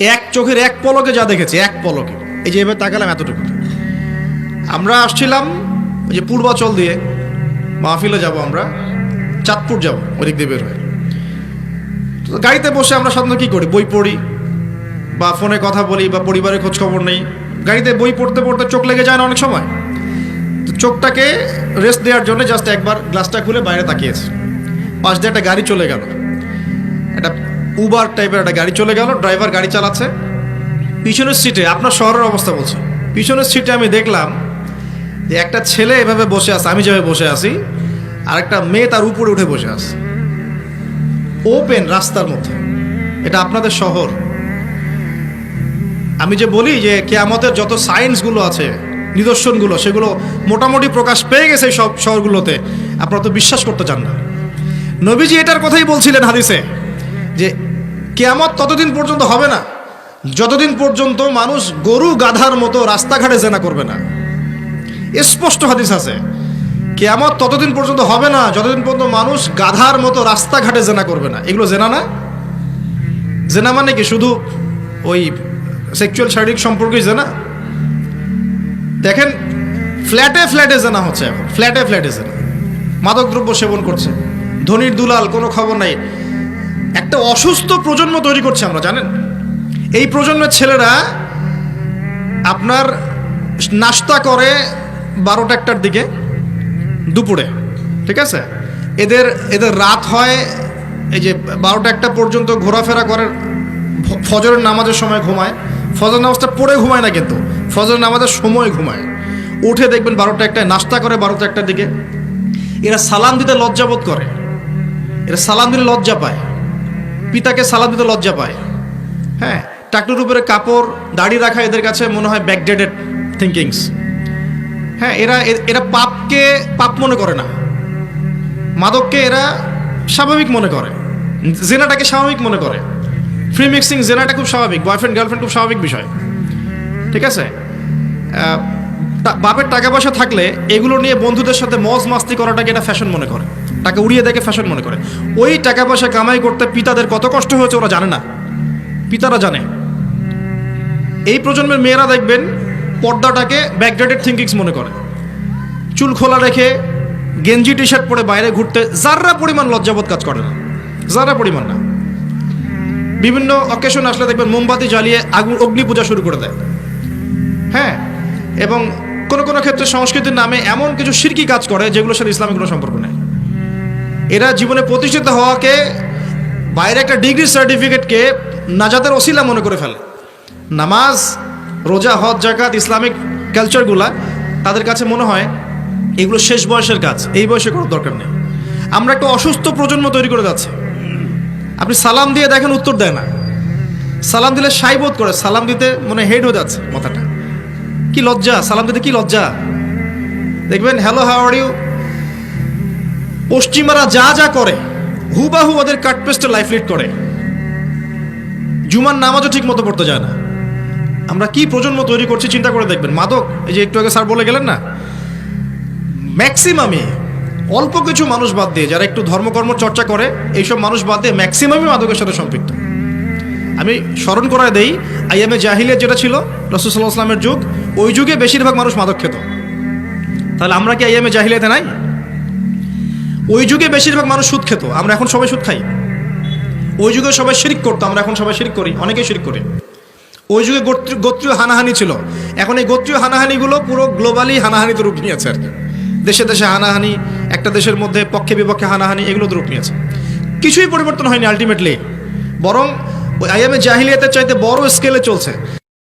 এক চোখের এক পলকে যা দেখেছি, এক পলকে। এই যে এবার তাকালাম এতটুকু। আমরা আসছিলাম যে পূর্বাচল দিয়ে। মাহফিলে যাব আমরা। চাঁদপুর যাব, ওদিক দিয়ে বের হয়ে। গাড়িতে বসে আমরা সাধারণত কী করি? বই পড়ি বা ফোনে কথা বলি বা পরিবারের খোঁজ খবর নেই। গাড়িতে বই পড়তে পড়তে চোখ লেগে যায় না অনেক সময়। তো চোখটাকে রেস্ট দেওয়ার জন্য জাস্ট একবার গ্লাসটা খুলে বাইরে তাকিয়েছে। পাশ দিয়ে একটা গাড়ি চলে গেল। একটা উবার টাইপের একটা গাড়ি চলে গেল ড্রাইভার গাড়ি চালাচ্ছে। পিছনের সিটে আপনার শহরের অবস্থা বলছে। পিছনের সিটে আমি দেখলাম যে একটা ছেলে এভাবে বসে আছে, আমি যেভাবে বসে আছি, আর একটা মেয়ে তার উপরে উঠে বসে আছে। ওপেন রাস্তার মধ্যে। এটা আপনাদের শহর। আমি যে বলি যে কেয়ামতের যত সায়েন্সগুলো আছে, নিদর্শনগুলো, সেগুলো মোটামুটি প্রকাশ পেয়ে গেছে সব শহরগুলোতে। আপনারা তো বিশ্বাস করতে চান না। নবীজি এটার কথাই বলছিলেন হাদিসে, যে কেয়ামত ততদিন পর্যন্ত হবে না। যতদিন পর্যন্ত মানুষ গরু গাধার মতো রাস্তাঘাটে জেনা করবে না। স্পষ্ট হাদিস আছে। কেয়ামত ততদিন পর্যন্ত হবে না, যতদিন পর্যন্ত মানুষ গাধার মতো রাস্তাঘাটে জেনা করবে না। এগুলো জেনা না? জেনা মানে কি? শুধু ওই সেক্সুয়াল শারীরিক সম্পর্কেই জেনা? দেখেন, ফ্ল্যাটে ফ্ল্যাটে জেনা হচ্ছে এখন। ফ্ল্যাটে ফ্ল্যাটে জেনা। মাদকদ্রব্য সেবন করছে। ধনির দুলাল, কোনো খবর নাই। একটা অসুস্থ প্রজন্ম তৈরি করছে আমরা, জানেন? এই প্রজন্মের ছেলেরা আপনার নাস্তা করে বারোটা একটার দিকে, দুপুরে, ঠিক আছে? এদের এদের রাত হয় এই যে বারোটা একটা পর্যন্ত ঘোরাফেরা করে ফজরের নামাজের সময় ঘুমায়। ফজর নামাজটা পড়ে ঘুমায় না কিন্তু ফজর নামাজের সময় ঘুমায়। উঠে দেখবেন বারোটা একটায় নাস্তা করে বারোটা একটার দিকে। এরা সালাম দিতে লজ্জাবোধ করে। এরা সালাম দিলে লজ্জা পায়। পিতাকে সালাম দিতে লজ্জা পায়। হ্যাঁ টাকটুর উপরে কাপড়, দাড়ি রাখা এদের কাছে মনে হয় ব্যাকডেটেড থিঙ্কিংস হ্যাঁ এরা এরা পাপকে পাপ মনে করে না। মাদককে এরা স্বাভাবিক মনে করে। জেনাটাকে স্বাভাবিক মনে করে। ফ্রি মিক্সিং জেনাটা খুব স্বাভাবিক বয়ফ্রেন্ড গার্লফ্রেন্ড খুব স্বাভাবিক বিষয়। ঠিক আছে? বাপের টাকা পয়সা থাকলে এগুলো নিয়ে বন্ধুদের সাথে মজ মাস্তি করাটাকে এটা ফ্যাশন মনে করে। টাকা উড়িয়ে দেখে ফ্যাশন মনে করে। ওই টাকা পয়সা কামাই করতে পিতাদের কত কষ্ট হয়েছে ওরা জানে না। পিতারা জানে। এই প্রজন্মের মেয়েরা দেখবেন পর্দাটাকে ব্যাকডেটেড থিঙ্কিংস মনে করে। চুল খোলা রেখে গেঞ্জি টি শার্ট পরে বাইরে ঘুরতে যাররা পরিমাণ লজ্জাবোধ কাজ করে না। যারা পরিমাণ না। বিভিন্ন অকেশন আসলে দেখবেন মোমবাতি জ্বালিয়ে আগুন অগ্নি পূজা শুরু করে দেয়। হ্যাঁ এবং কোনো কোনো ক্ষেত্রে সংস্কৃতির নামে এমন কিছু শিরকি কাজ করে যেগুলোর সাথে ইসলামের কোনো সম্পর্ক নেই। এরা জীবনে প্রতিষ্ঠিত হওয়াকে, বাইরে একটা ডিগ্রি সার্টিফিকেটকে নাজাতের ওসিলা মনে করে ফেলে। নামাজ, রোজা, হজ জাকাত ইসলামিক কালচারগুলা তাদের কাছে মনে হয় এগুলো শেষ বয়সের কাজ, এই বয়সে কোনো দরকার নেই। আমরা একটা অসুস্থ প্রজন্ম তৈরি করে যাচ্ছি। আপনি সালাম দিয়ে দেখেন, উত্তর দেয় না। সালাম দিলে সাই বোধ করে, সালাম দিতে মনে হেড হয়ে যাচ্ছে মাথাটা। কি লজ্জা, সালাম দিতে কি লজ্জা? দেখবেন হ্যালো হাউ আর ইউ পশ্চিমারা যা যা করে, হুবাহু ওদের কাটপেস্টে লাইফ লিড করে। জুমার নামাজও ঠিক মতো পড়তে যায় না। আমরা কি প্রজন্ম তৈরি করছি চিন্তা করে দেখবেন। মাদক, এই যে একটু আগে স্যার বলে গেলেন না? ম্যাক্সিমামই অল্প কিছু মানুষ বাদ দিয়ে, যারা একটু ধর্মকর্ম চর্চা করে, এইসব মানুষ বাদ দিয়ে ম্যাক্সিমামই মাদকের সাথে সম্পৃক্ত। আমি স্মরণ করায় দেই আইএমএ জাহিলিয়াত যেটা ছিল রসুল্লাহ আসলামের যুগ, ওই যুগে বেশিরভাগ মানুষ মাদক খেত। তাহলে আমরা কি আইএমএ জাহিলিয়াতে নাই? ওই যুগে বেশিরভাগ মানুষ সুদ খেত, আমরা এখন সবাই সুদ খাই। ওই যুগে সবাই শিরিক করতো, আমরা এখন সবাই শিরিক করি, অনেকেই শিরিক করি। ওই যুগে গোত্রীয় হানাহানি ছিল। এখন এই গোত্রীয় হানাহানিগুলো পুরো গ্লোবালি হানাহানিতে রূপ নিয়েছে আর কি। দেশে দেশে হানাহানি, একটা দেশের মধ্যে পক্ষে বিপক্ষে হানাহানি এগুলো রূপ নিয়েছে। কিছুই পরিবর্তন হয়নি আলটিমেটলি বরং আইএমএ জাহিলিয়াতের চাইতে বড় স্কেলে চলছে।